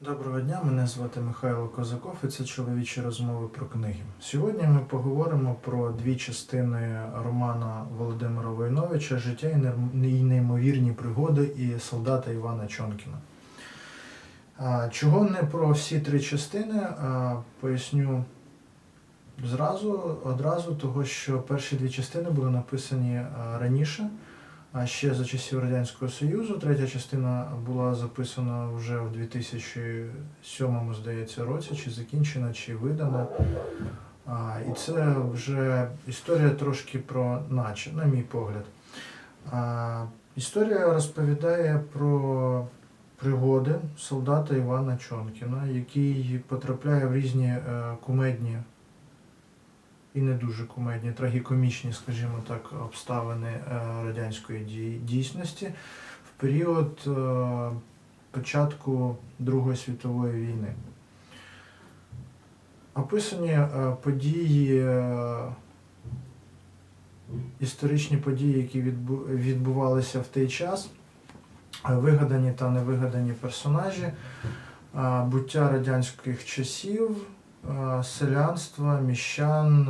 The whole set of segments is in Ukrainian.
Доброго дня, мене звати Михайло Козаков і це чоловічі розмови про книги. Сьогодні ми поговоримо про дві частини романа Володимира Войновича Життя і неймовірні пригоди і солдата Івана Чонкіна. Чого не про всі три частини, поясню зразу, одразу, того, що перші дві частини були написані раніше. Ще за часів Радянського Союзу третя частина була записана вже в 2007, здається, році, чи закінчена, чи видана. І це вже історія трошки про наче, на мій погляд. Історія розповідає про пригоди солдата Івана Чонкіна, який потрапляє в різні е, кумедні і не дуже кумедні, трагікомічні, скажімо так, обставини е, радянської дійсності в період е, початку Другої світової війни. Описані е, події, історичні події, які відбувалися в той час, вигадані та невигадані персонажі, буття радянських часів, селянства, міщан,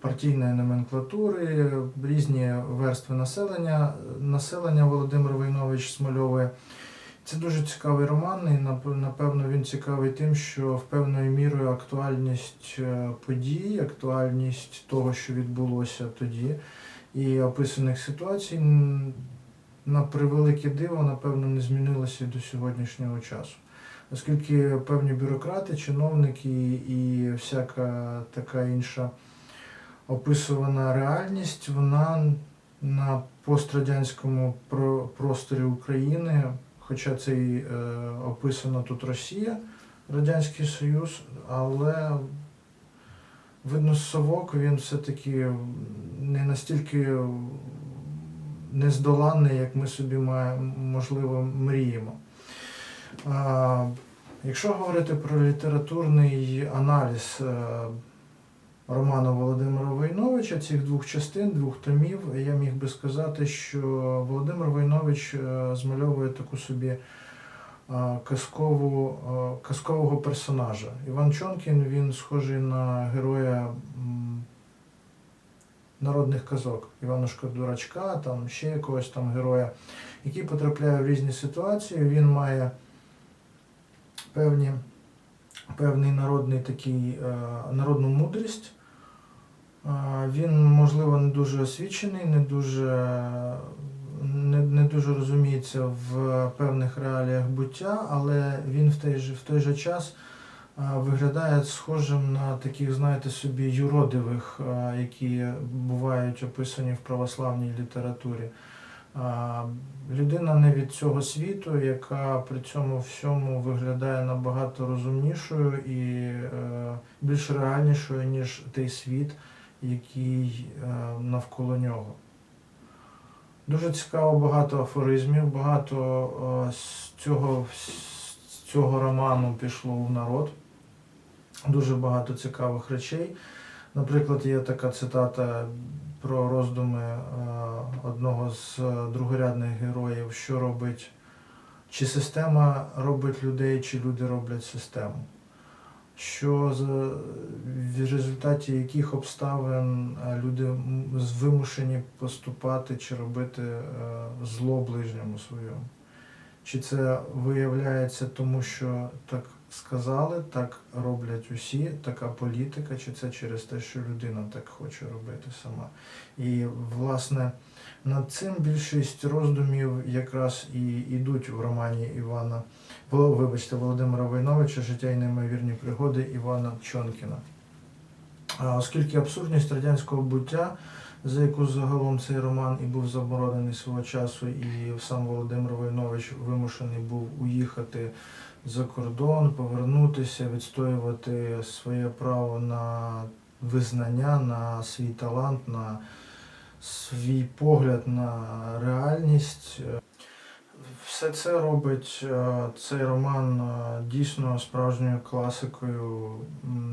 партійної номенклатури, різні верстви населення. Населення Володимир Войнович Смольове. Це дуже цікавий роман, і напевно він цікавий тим, що в певною мірою актуальність е, подій, актуальність того, що відбулося тоді, і описаних ситуацій, на превелике диво, напевно, не змінилося до сьогоднішнього часу. Оскільки певні бюрократи, чиновники і всяка така інша описувана реальність, вона на пострадянському про- просторі України, хоча це і е, описано тут Росія, Радянський Союз, але видно, совок він все-таки не настільки нездоланний, як ми собі можливо, мріємо. Якщо говорити про літературний аналіз е, роману Володимира Войновича, цих двох частин, двох томів, я міг би сказати, що Володимир Войнович е, змальовує таку собі е, казкову, казкового персонажа. Іван Чонкін він схожий на героя народних казок, Іванушка Дурачка, там ще якогось там героя, який потрапляє в різні ситуації. Він має певні, певний народний такий, е, народну мудрість. Е, Він, можливо, не дуже освічений, не дуже, не, не дуже розуміється в певних реаліях буття, але він в той же, в той же час е, виглядає схожим на таких, знаєте, собі юродивих, які бувають описані в православній літературі. Людина не від цього світу, яка при цьому всьому виглядає набагато розумнішою і е, більш реальнішою, ніж той світ, який е, навколо нього. Дуже цікаво, багато афоризмів, багато з цього, з цього роману пішло в народ. Дуже багато цікавих речей. Наприклад, є така цитата про роздуми е, одного з другорядних героїв, що робить, чи система робить людей, чи люди роблять систему. Що в результаті яких обставин е, люди вимушені поступати чи робити е, зло ближньому своєму. Чи це виявляється тому, що так сказали, так роблять усі, така політика, чи це через те, що людина так хоче робити сама. І, власне, над цим більшість роздумів якраз і йдуть в романі Івана, вибачте, Володимира Войновича Життя і неймовірні пригоди Івана Чонкіна. Оскільки абсурдність радянського буття, за яку загалом цей роман і був заборонений свого часу, і сам Володимир Войнович вимушений був уїхати за кордон, повернутися, відстоювати своє право на визнання, на свій талант, на свій погляд на реальність. Все це робить е, цей роман е, дійсно справжньою класикою,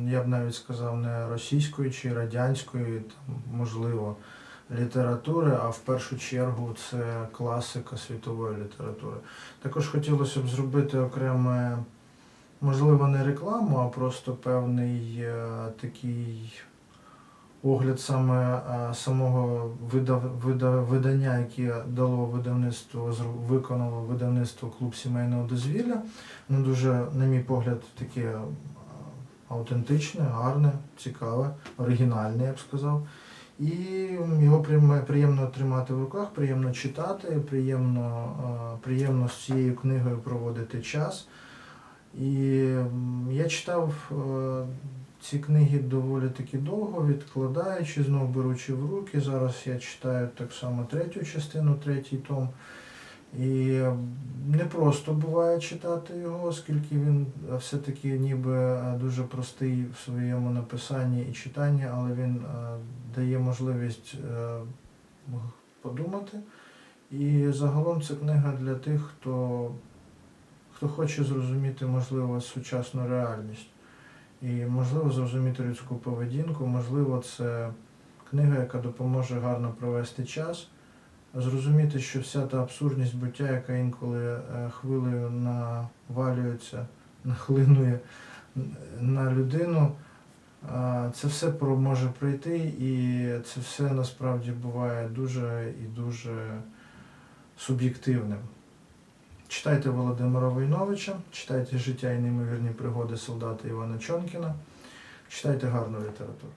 я б навіть сказав, не російської чи радянської, там, можливо, літератури, а в першу чергу це класика світової літератури. Також хотілося б зробити окреме, можливо, не рекламу, а просто певний е, такий огляд саме е, самого видав, вида- видання, яке дало видавництво, виконало видавництво клуб сімейного дозвілля. Ну, дуже, на мій погляд, таке е, аутентичне, гарне, цікаве, оригінальне, я б сказав. І його приємно тримати в руках, приємно читати, приємно, е, приємно з цією книгою проводити час. І я читав ці книги доволі таки довго, відкладаючи, знову беручи в руки. Зараз я читаю так само третю частину, третій том. І не просто буває читати його, оскільки він е, все-таки ніби е, дуже простий в своєму написанні і читанні, але він е, дає можливість е, подумати. І загалом це книга для тих, хто, хто хоче зрозуміти, можливо, сучасну реальність. І можливо зрозуміти людську поведінку, можливо, це книга, яка допоможе гарно провести час. Зрозуміти, що вся та абсурдність буття, яка інколи е, хвилею навалюється, нахлинує на людину, це все може пройти, і це все насправді буває дуже і дуже суб'єктивним. Читайте Володимира Войновича, читайте життя і неймовірні пригоди солдата Івана Чонкіна, читайте гарну літературу.